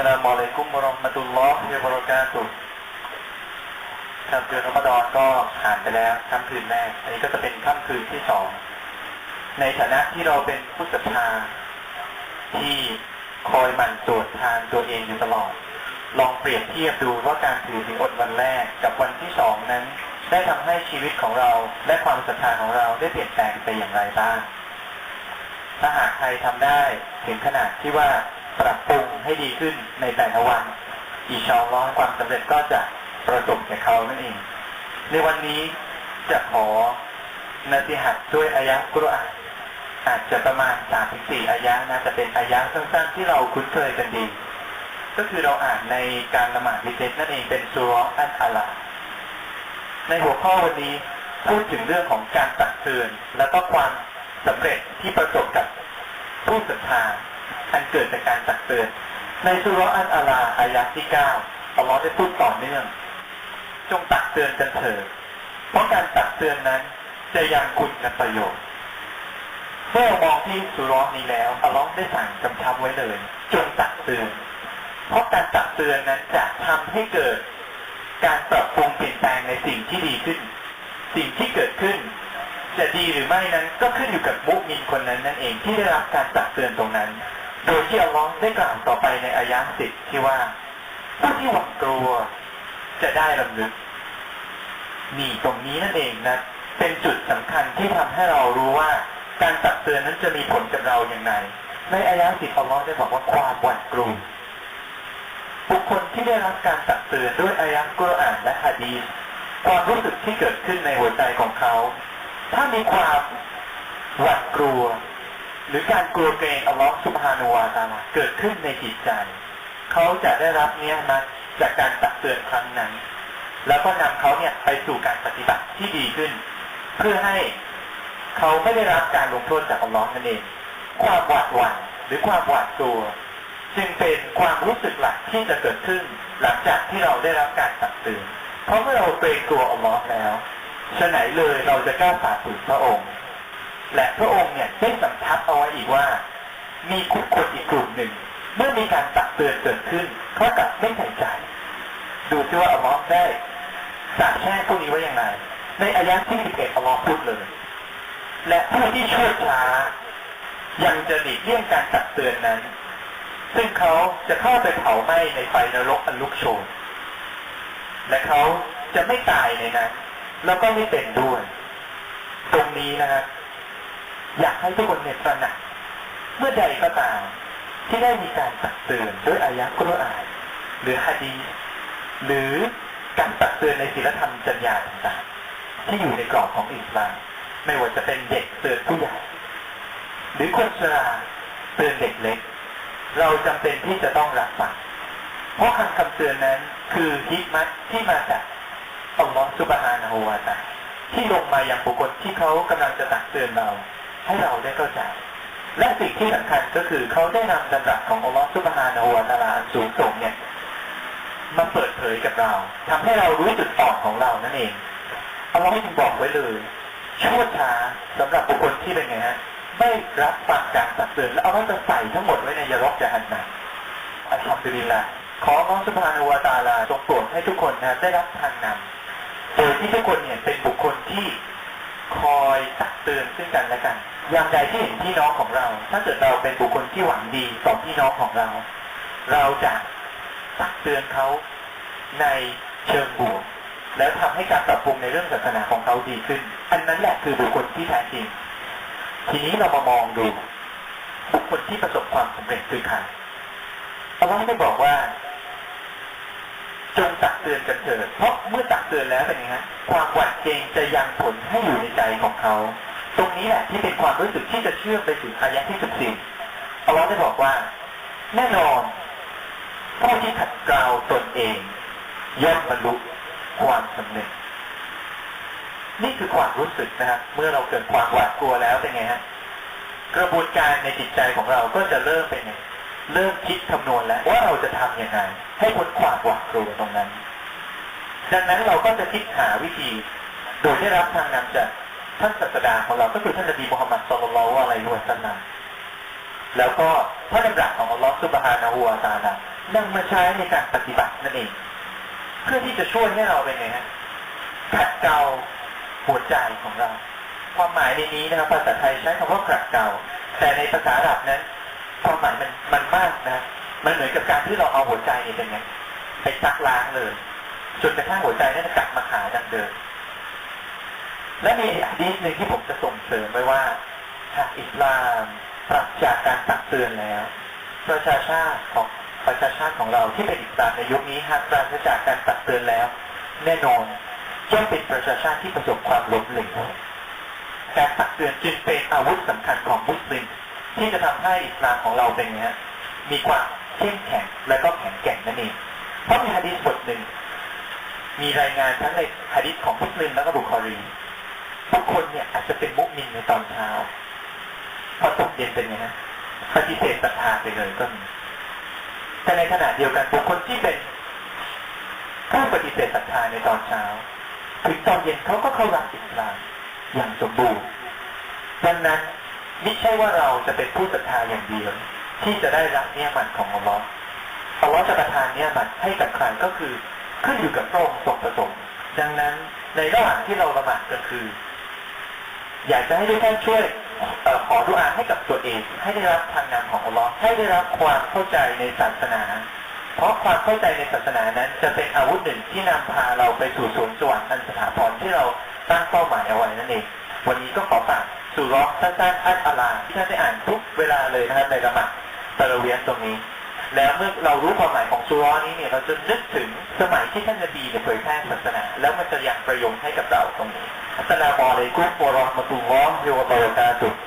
สลามอะลัยกุมวะราะห์มะตุลลอฮ์วะบะเราะกาตุฮ์ครับเดือนรอมฎอนก็ผ่านไปแล้วค่ำคืนแรก อันนี้ก็จะเป็นค่ำคืนที่สอง ในฐานะที่เราเป็นผู้ศรัทธาที่คอยหมั่นตรวจทานตัวเองอยู่ตลอด ลองเปรียบเทียบดูว่าการถือศีลอดวันแรกกับวันที่สองนั้น ได้ทำให้ชีวิตของเราและความศรัทธาของเราได้เปลี่ยนแปลงไปอย่างไรบ้าง ถ้าหากใครทำได้ถึงขนาดที่ว่าปรับปรุง ให้ดีขึ้นในแต่ละวันอีชอลล้อความสำเร็จก็จะประสบแก่เขานั่นเอง ในวันนี้จะขอนาติหัดด้วยอายะกุรอานอาจจะประมาณสามถึงสี่อายะนะจะเป็นอายะสั้นๆที่เราคุ้นเคยกันดี ก็คือเราอ่านในการละหมาดวิเศษนั่นเองเป็นสุรอันอาลาในหัวข้อวันนี้พูดถึงเรื่องของการตักเตือน แล้วก็ความสำเร็จที่ประสบกับผู้ศรัทธาอันเกิดจากการตักเตือน ในสุรอันอาลาอายะที่เก้าอัลลอฮ์ได้พูดต่อเนื่อง จงตักเตือนกันเถิดเพราะการตักเตือนนั้นจะยังคุณกับประโยชน์เมื่อมองที่สุรอนี้แล้วอัลลอฮ์ได้สั่งกำชับไว้เลย จงตักเตือน เพราะการตักเตือนนั้นจะทำให้เกิด การปรับปรุงเปลี่ยนแปลงในสิ่งที่ดีขึ้น สิ่งที่เกิดขึ้น จะดีหรือไม่นั้นก็ขึ้นอยู่กับมุกมินคนนั้นนั่นเองที่ได้รับการตักเตือนตรงนั้น โดยที่อัลลอฮ์ได้กล่าวต่อไปในอายะสิบที่ว่าผู้ที่หวาดกลัวจะได้ลำลึกนี่ตรงนี้นั่นเองนะ เป็นจุดสำคัญที่ทำให้เรารู้ว่า การตักเตือนนั้นจะมีผลกับเราอย่างไร ในอายะสิบอัลลอฮ์ได้บอกว่าความหวาดกลัวบุคคลที่ได้รับการตักเตือนด้วยอายะกุรอานและฮะดีษความรู้สึกที่เกิดขึ้นในหัวใจของเขา ถ้ามีความหวาดกลัว หรือการกลัวเกรงอัลลอฮฺสุบฮานุวาตาลาเกิดขึ้นในจิตใจ เขาจะได้รับเนี้ยนะจากการตักเตือนครั้งนั้น แล้วก็นำเขาเนี่ยไปสู่การปฏิบัติที่ดีขึ้น เพื่อให้เขาไม่ได้รับการลงโทษจากอัลลอฮ์นั่นเอง ความหวาดหวั่นหรือความหวาดกลัวจึงเป็นความรู้สึกหลักที่จะเกิดขึ้น หลังจากที่เราได้รับการตักเตือนเพราะเมื่อเราเกรงกลัวอัลลอฮ์แล้วฉะไหนเลยเราจะกล้าฝ่าฝืนพระองค์ และพระองค์เนี่ยได้สัมทับเอาไว้อีกว่า มีคุกคนอีกกลุ่มหนึ่ง เมื่อมีการตักเตือนเกิดขึ้นเขากลับไม่ใส่ใจ ดูที่ว่าอัลลอฮ์ได้สาบแช่งพวกนี้ไว้อย่างไร ในอายะที่11อัลลอฮ์พูดเลย และผู้ที่ชั่วช้ายังจะหลีกเลี่ยงการตักเตือนนั้น ซึ่งเขาจะเข้าไปเผาไหม้ในไฟนรกอันลุกโชน และเขาจะไม่ตายในนั้น แล้วก็ไม่เป็นด้วย ตรงนี้นะครับ อยากให้ทุกคนเนี่ยตระหนักเมื่อใดก็ตามที่ได้มีการตักเตือนด้วยอายะกุรอานหรือฮะดีหรือการตักเตือนในศีลธรรมจรรยาต่างๆที่อยู่ในกรอบของอิสลามไม่ว่าจะเป็นเด็กเตือนผู้ใหญ่หรือคนชราเตือนเด็กเล็ก เราจำเป็นที่จะต้องรับฟังเพราะคำคำเตือนนั้นคือฮิมัตที่มาจากอัลลอฮฺสุบฮานะฮูวาตาที่ลงมาอย่างบุคคลที่เขากำลังจะตักเตือนเรา ให้เราได้เข้าใจ และสิ่งที่สำคัญก็คือเขาได้นำดำรัสของอัลลอฮฺสุบฮานะฮูวตาลาสูงส่งเนี่ยมาเปิดเผยกับเราทำให้เรารู้จุดอ่อนของเรานั่นเองอัลลอฮฺจึงบอกไว้เลยชั่วช้าสำหรับบุคคลที่เป็นไงฮะไม่รับฟังการตักเตือนแล้วเอามันจะใส่ทั้งหมดไว้ในยารกจะหันนาอัลฮัมดุลิลละขอน้องสุภานุวาตาลาทรงโปรดให้ทุกคนนะได้รับทางนำโดยที่ทุกคนเนี่ยเป็นบุคคลที่ คอยตักเตือนซึ่งกันและกันอย่างใดที่เห็นพี่น้องของเรา ถ้าเกิดเราเป็นบุคคลที่หวังดีต่อพี่น้องของเรา เราจะตักเตือนเขาในเชิงบวกแล้วทำให้การปรับปรุงในเรื่องศาสนาของเขาดีขึ้น อันนั้นแหละคือบุคคลที่แท้จริง ทีนี้เรามามองดู บุคคลที่ประสบความสำเร็จคือใครอัลลอฮ์ได้บอกว่าจงตักเตือนกันเถิดเพราะเมื่อตักเตือนแล้วเป็นไงฮะความ เกงจะยังผลให้อยู่ในใจของเขา ตรงนี้แหละที่เป็นความรู้สึกที่จะเชื่อมไปถึงอายะที่สิบสี่อัลลอฮ์ได้บอกว่า แน่นอนผู้ที่ขัดเกลาตนเองย่อมบรรลุความสำเร็จนี่คือความรู้สึกนะครับเมื่อเราเกิดความหวาดกลัวแล้วเป็นไงฮะกระบวนการในจิตใจของเราก็จะเริ่มเป็นไงเริ่มคิดคำนวณแล้วว่าเราจะทำยังไงให้พ้นความหวาดกลัวตรงนั้น ดังนั้นเราก็จะคิดหาวิธี โดยได้รับทางนำจากท่านศาสดาของเราก็คือท่านนบีมุฮัมมัดสุลลัลลอฮุอะลัยฮิวะสัลลัมแล้วก็พระดำรัสของอัลลอฮฺซุบฮานะฮูวตาลานำมาใช้ในการปฏิบัตินั่นเอง เพื่อที่จะช่วยให้เราเป็นไงฮะขัดเกลาหัวใจของเรา ความหมายในนี้นะครับภาษาไทยใช้คำว่าขัดเกลาแต่ในภาษาอาหรับนั้น ความหมายมันมันมากนะ มันเหมือนกับการที่เราเอาหัวใจนี่เป็นไงไปซักล้างเลยจนกระทั่งหัวใจนั้นกลับมาหาดังเดิม และมีอีกดีษหนึ่งที่ผมจะส่งเสริมไว้ว่าหากอิสลามปรับจากการตักเตือนแล้ว ประชาชาติของประชาชาติของเราที่เป็นอิสลามในยุคนี้หากปราศจากการตักเตือนแล้ว แน่นอนย่อมเป็นประชาชาติที่ประสบความล้มเหลวการตักเตือนจึงเป็นอาวุธสำคัญของมุสลิมที่จะทำให้อิสลามของเราเป็นเนี้ยมีความเข้มแข็งและก็แข็งแกร่งนั่นเองเพราะมีฮะดีษบทหนึ่ง มีรายงานทั้งในฮะดิษของมุสลิมและก็บุคอรี บางคนเนี่ยอาจจะเป็นมุสลิมในตอนเช้าพอตกเย็นเป็นไงฮะปฏิเสธศรัทธาไปเลยก็มีแต่ในขณะเดียวกันบุคคลที่เป็นผู้ปฏิเสธศรัทธาในตอนเช้าถึงตอนเย็นเขาก็เข้ารับอิสลามอย่างสมบูรณ์ดังนั้นไม่ใช่ว่าเราจะเป็นผู้ศรัทธาอย่างเดียวที่จะได้รับเนี่ยมันของอัลลอฮ์อัลลอฮ์จะประทานเนี่ยมันให้กับใครก็คือขึ้นอยู่กับพระองค์ทรงประสงค์ดังนั้นในระหว่างที่เราละหมาดกลางคืน อยากจะให้ทุกท่านช่วยอขอดุอาให้กับตัวเอง ให้ได้รับทางนำของอัลลอฮ์ให้ได้รับความเข้าใจในศาสนา เพราะความเข้าใจในศาสนานั้นจะเป็นอาวุธหนึ่งที่นำพาเราไปสู่สวนสวรรค์อันสถาพรที่เราตั้งเป้าหมายเอาไว้นั่นเอง วันนี้ก็ขอฝากสุร้อสั้นๆอัลอาลาที่ท่านได้อ่านทุกเวลาเลยนะครับในละหมาดตะเวียนตรงนี้ แล้วเมื่อเรารู้ความหมายของซูร้อนี้เนี่ยเราจะนึกถึงสมัยที่ท่านนบีเนี่ยเผยแพร่ศาสนา แล้วมันจะยังประโยชน์ให้กับเราตรงนี้อัสสลามุอะลัยกุมวะราะห์มะตุลลอฮ์วะบะเราะกาตุฮ์